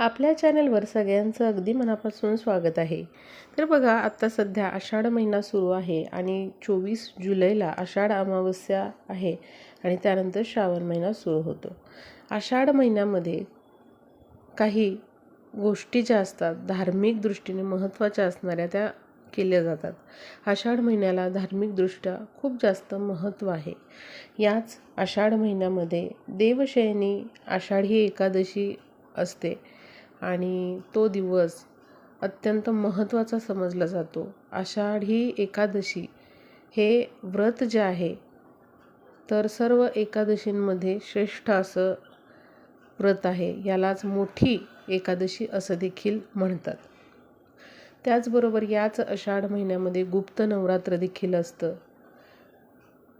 आपल्या चॅनलवर सगळ्यांचं अगदी मनापासून स्वागत आहे. तर बघा आत्ता सध्या आषाढ महिना सुरू आहे आणि चोवीस जुलैला आषाढ अमावस्या आहे आणि त्यानंतर श्रावण महिना सुरू होतो. आषाढ महिन्यामध्ये काही गोष्टी ज्या असतात धार्मिक दृष्टीने महत्त्वाच्या असणाऱ्या त्या केल्या जातात. आषाढ महिन्याला धार्मिकदृष्ट्या खूप जास्त महत्त्व आहे. याच आषाढ महिन्यामध्ये देवशयनी आषाढी एकादशी असते. आणि तो दिवस अत्यंत महत्त्वाचा समजला जातो. आषाढी एकादशी हे व्रत जे आहे तर सर्व एकादशींमध्ये श्रेष्ठ असं व्रत आहे. यालाच मोठी एकादशी असं देखील म्हणतात. त्याचबरोबर याच आषाढ महिन्यामध्ये गुप्त नवरात्र देखील असतं.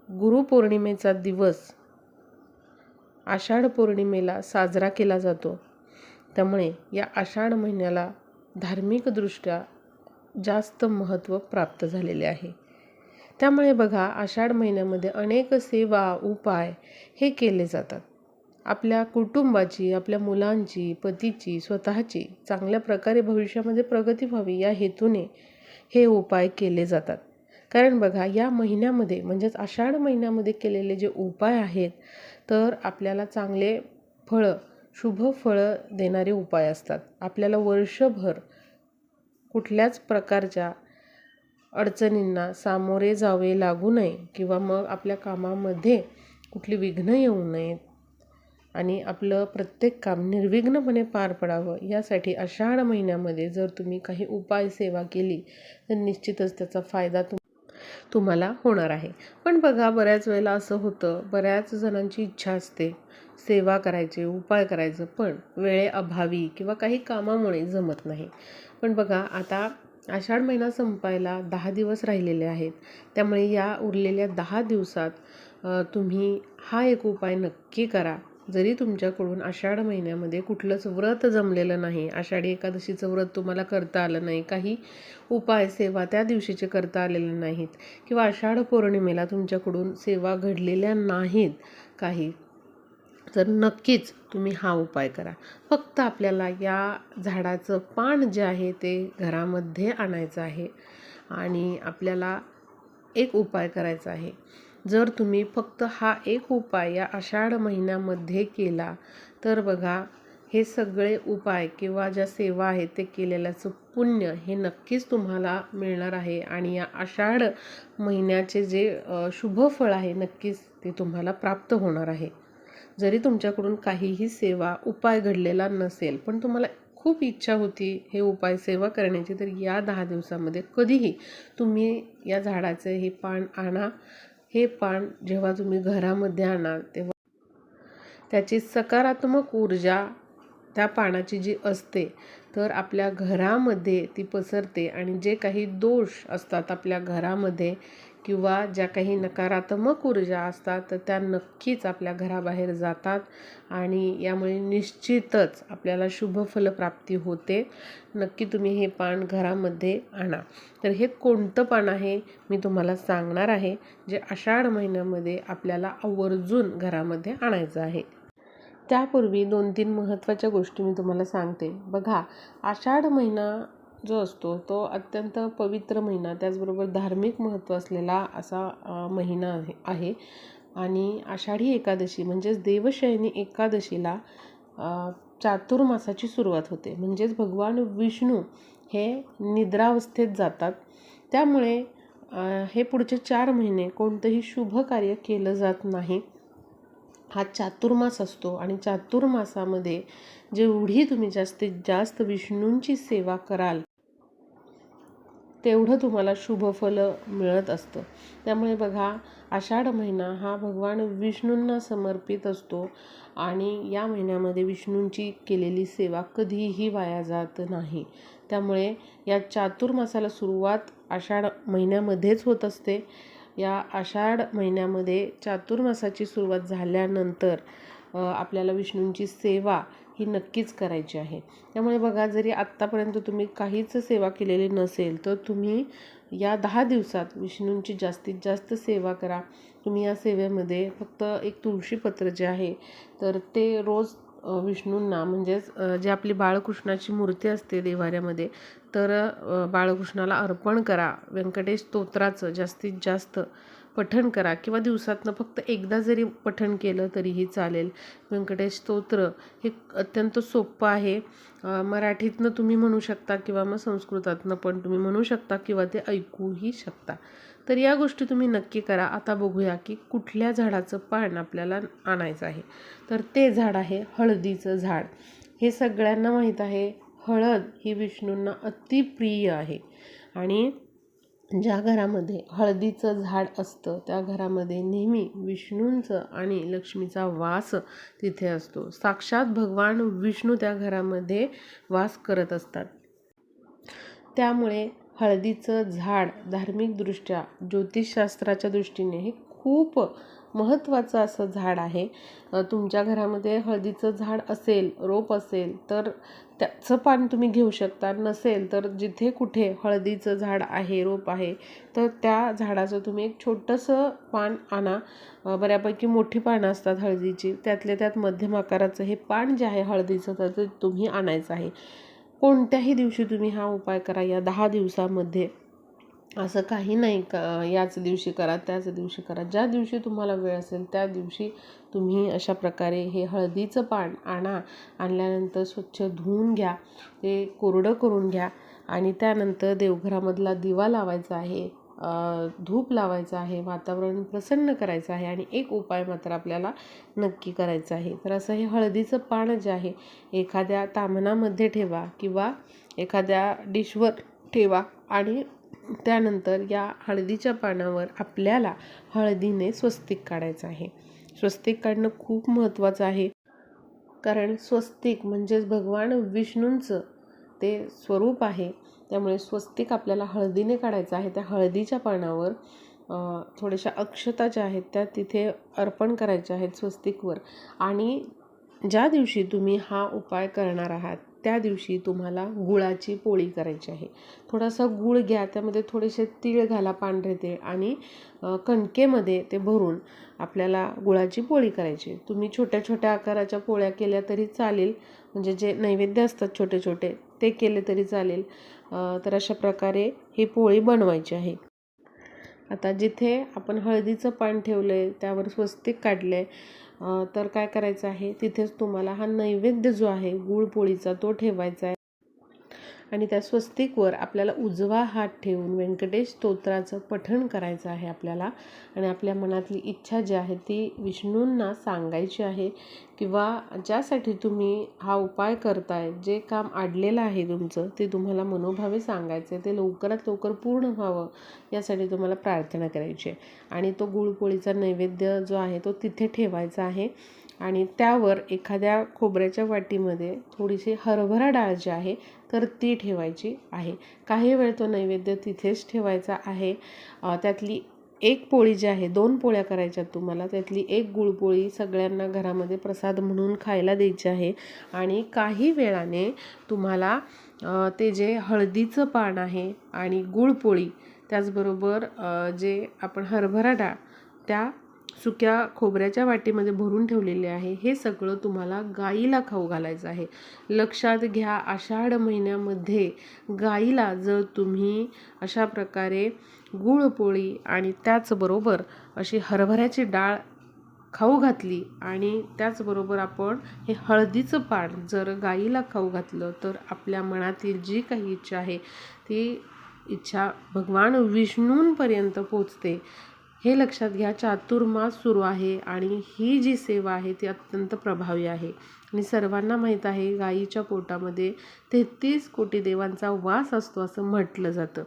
गुरुपौर्णिमेचा दिवस आषाढ पौर्णिमेला साजरा केला जातो. त्यामुळे या आषाढ महिन्याला धार्मिकदृष्ट्या जास्त महत्त्व प्राप्त झालेले आहे. त्यामुळे बघा आषाढ महिन्यामध्ये अनेक सेवा उपाय हे केले जातात. आपल्या कुटुंबाची आपल्या मुलांची पतीची स्वतःची चांगल्या प्रकारे भविष्यामध्ये प्रगती व्हावी या हेतूने हे उपाय केले जातात. कारण बघा या महिन्यामध्ये म्हणजेच आषाढ महिन्यामध्ये केलेले जे उपाय आहेत तर आपल्याला चांगले फळं शुभ फळं देणारे उपाय असतात. आपल्याला वर्षभर कुठल्याच प्रकारच्या अडचणींना सामोरे जावे लागू नये किंवा मग आपल्या कामामध्ये कुठली विघ्न येऊ नयेत आणि आपलं प्रत्येक काम निर्विघ्नपणे पार पडावं यासाठी आषाढ महिन्यामध्ये जर तुम्ही काही उपाय सेवा केली तर निश्चितच त्याचा फायदा तुम तुम्हाला होणार आहे. पण बघा बऱ्याच वेळेला असं होतं बऱ्याच जणांची इच्छा असते सेवा करायचे उपाय करायचं पण वेळेअभावी किंवा काही कामामुळे जमत नाही. पण बघा आता आषाढ महिना संपायला दहा दिवस राहिलेले आहेत. त्यामुळे या उरलेल्या दहा दिवसात तुम्ही हा एक उपाय नक्की करा. जरी तुमच्याकडून आषाढ महिन्यामध्ये कुठलंच व्रत जमलेलं नाही आषाढी एकादशीचं व्रत तुम्हाला करता आलं नाही काही उपाय सेवा त्या दिवशीचे करता आलेले नाहीत किंवा आषाढ पौर्णिमेला तुमच्याकडून सेवा घडलेल्या नाहीत काही तर नक्कीच तुम्ही हा उपाय करा. फक्त आपल्याला या झाडाचं पान जे आहे ते घरामध्ये आणायचं आहे आणि आपल्याला एक उपाय करायचा आहे. जर तुम्ही फक्त हा एक उपाय या आषाढ महिन्यामध्ये केला तर बघा हे सगळे उपाय किंवा ज्या सेवा आहेत ते केलेल्याचं पुण्य हे नक्कीच तुम्हाला मिळणार आहे आणि या आषाढ महिन्याचे जे शुभफळ आहे नक्कीच ते तुम्हाला प्राप्त होणार आहे. जरी तुमच्याकडून काहीही सेवा उपाय घडलेला नसेल पण तुम्हाला खूप इच्छा होती हे उपाय सेवा करण्याची तर या दहा दिवसामध्ये कधीही तुम्ही या झाडाचे हे पान आणा. हे पान जेव्हा तुम्ही घरामध्ये आणाल तेव्हा त्याची सकारात्मक ऊर्जा त्या पानाची जी असते तर आपल्या घरामध्ये ती पसरते. आणि जे काही दोष असतात आपल्या घरामध्ये किंवा ज्या काही नकारात्मक ऊर्जा असतात तर त्या नक्कीच आपल्या घराबाहेर जातात आणि यामुळे निश्चितच आपल्याला शुभ फलप्राप्ती होते. नक्की तुम्ही हे पान घरामध्ये आणा. तर हे कोणतं पान आहे मी तुम्हाला सांगणार आहे जे आषाढ महिन्यामध्ये आपल्याला आवर्जून घरामध्ये आणायचं आहे. त्यापूर्वी दोन तीन महत्त्वाच्या गोष्टी मी तुम्हाला सांगते. बघा आषाढ महिना जो असतो तो अत्यंत पवित्र महिना त्याचबरोबर धार्मिक महत्त्व असलेला असा महिना आहे आहे. आणि आषाढी एकादशी म्हणजेच देवशयनी एकादशीला चातुर्मासाची सुरुवात होते. म्हणजेच भगवान विष्णू हे निद्रावस्थेत जातात. त्यामुळे हे पुढचे चार महिने कोणतंही शुभ कार्य केलं जात नाही. हा चातुर्मास असतो आणि चातुर्मासामध्ये जेवढी तुम्ही जास्तीत जास्त विष्णूंची सेवा कराल तेवढं तुम्हाला शुभफलं मिळत असतं. त्यामुळे बघा आषाढ महिना हा भगवान विष्णूंना समर्पित असतो आणि या महिन्यामध्ये विष्णूंची केलेली सेवा कधीही वाया जात नाही. त्यामुळे या चातुर्मासाला सुरुवात आषाढ महिन्यामध्येच होत असते. या आषाढ महिन्यामध्ये चातुर्मासाची सुरुवात झाल्यानंतर आपल्याला विष्णूंची सेवा ही नक्कीच करायची आहे. त्यामुळे बघा जरी आत्तापर्यंत तुम्ही काहीच सेवा केलेली नसेल तर तुम्ही या दहा दिवसात विष्णूंची जास्तीत जास्त सेवा करा. तुम्ही या सेवेमध्ये फक्त एक तुळशीपत्र जे आहे तर ते रोज विष्णूंना म्हणजेच जे आपली बाळकृष्णाची मूर्ती असते देवाऱ्यामध्ये तर बाळकृष्णाला अर्पण करा. व्यंकटेश स्तोत्राचं जास्तीत जास्त पठण करा किंवा दिवसातनं फक्त एकदा जरी पठण केलं तरीही चालेल. व्यंकटेश स्तोत्र हे अत्यंत सोपं आहे. मराठीतनं तुम्ही म्हणू शकता किंवा मग संस्कृतातनं पण तुम्ही म्हणू शकता किंवा ते ऐकूही शकता. तर या गोष्टी तुम्ही नक्की करा. आता बघूया की कुठल्या झाडाचं पान आपल्याला आणायचं आहे. तर ते झाड आहे हळदीचं झाड. हे सगळ्यांना माहीत आहे. हळद ही विष्णूंना अतिप्रिय आहे. आणि ज्या घरामध्ये हळदीचं झाड असतं त्या घरामध्ये नेहमी विष्णूंचं आणि लक्ष्मीचा वास तिथे असतो. साक्षात भगवान विष्णू त्या घरामध्ये वास करत असतात. त्यामुळे हळदीचं झाड धार्मिकदृष्ट्या ज्योतिषशास्त्राच्या दृष्टीने हे खूप महत्त्वाचं असं झाड आहे. तुमच्या घरामध्ये हळदीचं झाड असेल रोप असेल तर त्याचं पान तुम्ही घेऊ शकता. नसेल तर जिथे कुठे हळदीचं झाड आहे रोप आहे तर त्या झाडाचं तुम्ही एक छोटंसं पान आणा. बऱ्यापैकी मोठी पानं असतात हळदीची. त्यातल्या त्यात मध्यम आकाराचं हे पान जे आहे हळदीचं तर ते तुम्ही आणायचं आहे. कोणत्याही दिवशी तुम्ही हा उपाय करा. या दहा दिवसामध्ये असं काही नाही का? याच दिवशी करा त्याच दिवशी करा. ज्या दिवशी तुम्हाला वेळ असेल त्या दिवशी तुम्ही अशा प्रकारे हे हळदीचं पान आणा. आणल्यानंतर स्वच्छ धुवून घ्या. ते कोरडं करून घ्या. आणि त्यानंतर देवघरामधला दिवा लावायचा आहे. धूप लावायचा आहे. वातावरण प्रसन्न करायचं आहे. आणि एक उपाय मात्र आपल्याला नक्की करायचा आहे. तर असं हे हळदीचं पान जे आहे एखाद्या तामणामध्ये ठेवा किंवा एखाद्या डिशवर ठेवा आणि त्यानंतर या हळदीच्या पानावर आपल्याला हळदीने स्वस्तिक काढायचं आहे. स्वस्तिक काढणं खूप महत्त्वाचं आहे. कारण स्वस्तिक म्हणजेच भगवान विष्णूंचं ते स्वरूप आहे. त्यामुळे स्वस्तिक आपल्याला हळदीने काढायचं आहे. त्या हळदीच्या पानावर थोड्याशा अक्षता ज्या आहेत त्या तिथे अर्पण करायच्या आहेत स्वस्तिकवर. आणि ज्या दिवशी तुम्ही हा उपाय करणार आहात त्या दिवशी तुम्हाला गुळाची पोळी करायची आहे. थोडासा गूळ घ्या त्यामध्ये थोडेसे तीळ घाला पांढरे ते आणि कणकेमध्ये ते भरून आपल्याला गुळाची पोळी करायची. तुम्ही छोट्या छोट्या आकाराच्या पोळ्या केल्या तरी चालेल म्हणजे जे नैवेद्य असतात छोटे छोटे ते केले तरी चालेल. तर अशा प्रकारे ही पोळी बनवायची आहे. आता जिथे आपण हळदीचं पान ठेवलं आहे त्यावर स्वस्तिक काढलं आहे तर काय करायचं आहे? तिथेच तुम्हाला हा नैवेद्य जो आहे गुळपोळीचा तो ठेवायचा आहे. आणि त्या स्वस्तिकवर आपल्याला उजवा हात ठेवून व्यंकटेश स्तोत्राचं पठण करायचं आहे आपल्याला. आणि आपल्या मनातली इच्छा जी आहे ती विष्णूंना सांगायची आहे किंवा ज्यासाठी तुम्ही हा उपाय करताय जे काम अडलेलं आहे तुमचं ते तुम्हाला मनोभावे सांगायचं आहे ते लवकरात लवकर पूर्ण व्हावं यासाठी तुम्हाला प्रार्थना करायची आहे. आणि तो गुळपोळीचा नैवेद्य जो आहे तो तिथे ठेवायचा आहे. आणि त्यावर एखाद्या खोबऱ्याच्या वाटीमध्ये थोडीशी हरभरा डाळ जी आहे तर ती ठेवायची आहे. काही वेळ तो नैवेद्य तिथेच ठेवायचा आहे. त्यातली एक पोळी जी आहे दोन पोळ्या करायच्या तुम्हाला. त्यातली एक गुळपोळी सगळ्यांना घरामध्ये प्रसाद म्हणून खायला द्यायची आहे. आणि काही वेळाने तुम्हाला ते जे हळदीचं पान आहे आणि गुळपोळी त्याचबरोबर जे आपण हरभरा डाळ त्या सुक्या खोबऱ्याच्या वाटीमध्ये भरून ठेवलेले आहे. हे सगळं तुम्हाला गाईला खाऊ घालायचं आहे. लक्षात घ्या आषाढ महिन्यामध्ये गाईला जर तुम्ही अशा प्रकारे गुळपोळी आणि त्याचबरोबर अशी हरभऱ्याची डाळ खाऊ घातली आणि त्याचबरोबर आपण हे हळदीचं पान जर गाईला खाऊ घातलं तर आपल्या मनातील जी काही इच्छा आहे ती इच्छा भगवान विष्णूंपर्यंत पोचते. हे लक्षात घ्या चातुर्मास सुरू आहे आणि ही जी सेवा आहे ती अत्यंत प्रभावी आहे. आणि सर्वांना माहीत आहे गाईच्या पोटामध्ये तेहतीस कोटी देवांचा वास असतो असं म्हटलं जातं.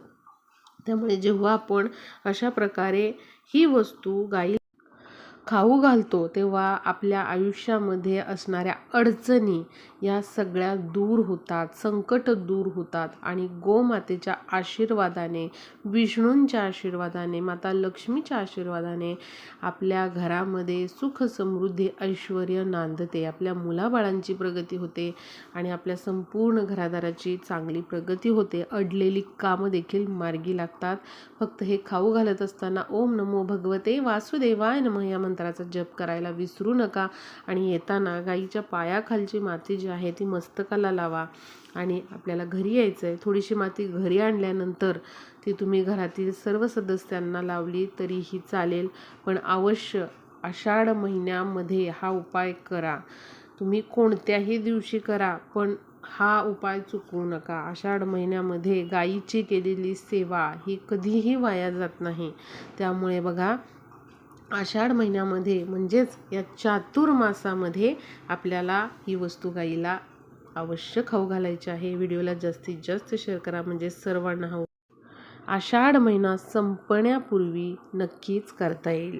त्यामुळे जेव्हा आपण अशा प्रकारे ही वस्तू गाई खाऊ घालतो तेव्हा आपल्या आयुष्यामध्ये असणाऱ्या अडचणी या सगळ्या दूर होतात संकट दूर होतात. आणि गोमातेच्या आशीर्वादाने विष्णूंच्या आशीर्वादाने माता लक्ष्मीच्या आशीर्वादाने आपल्या घरामध्ये सुख समृद्धी ऐश्वर नांदते. आपल्या मुलाबाळांची प्रगती होते आणि आपल्या संपूर्ण घरादाराची चांगली प्रगती होते. अडलेली कामं देखील मार्गी लागतात. फक्त हे खाऊ घालत असताना ओम नमो भगवते वासुदेवाय नम या मंत्राचा जप करायला विसरू नका आणि येताना गाईच्या पायाखालची माती जी आहे ती मस्तकाला लावा. आणि आपल्याला घरी यायचं आहे थोडीशी माती घरी आणल्यानंतर ती तुम्ही घरातील सर्व सदस्यांना लावली तरीही चालेल पण अवश्य आषाढ महिन्यामध्ये हा उपाय करा. तुम्ही कोणत्याही दिवशी करा पण हा उपाय चुकवू नका. आषाढ महिन्यामध्ये गायीची केलेली सेवा ही कधीही वाया जात नाही. त्यामुळे बघा आषाढ महिन्यामध्ये म्हणजेच या चातुर्मासामध्ये आपल्याला ही वस्तू गाईला अवश्य खाऊ घालायची आहे. व्हिडिओला जास्तीत जास्त शेअर करा म्हणजे सर्वांना हवं. आषाढ महिना संपण्यापूर्वी नक्कीच करता येईल.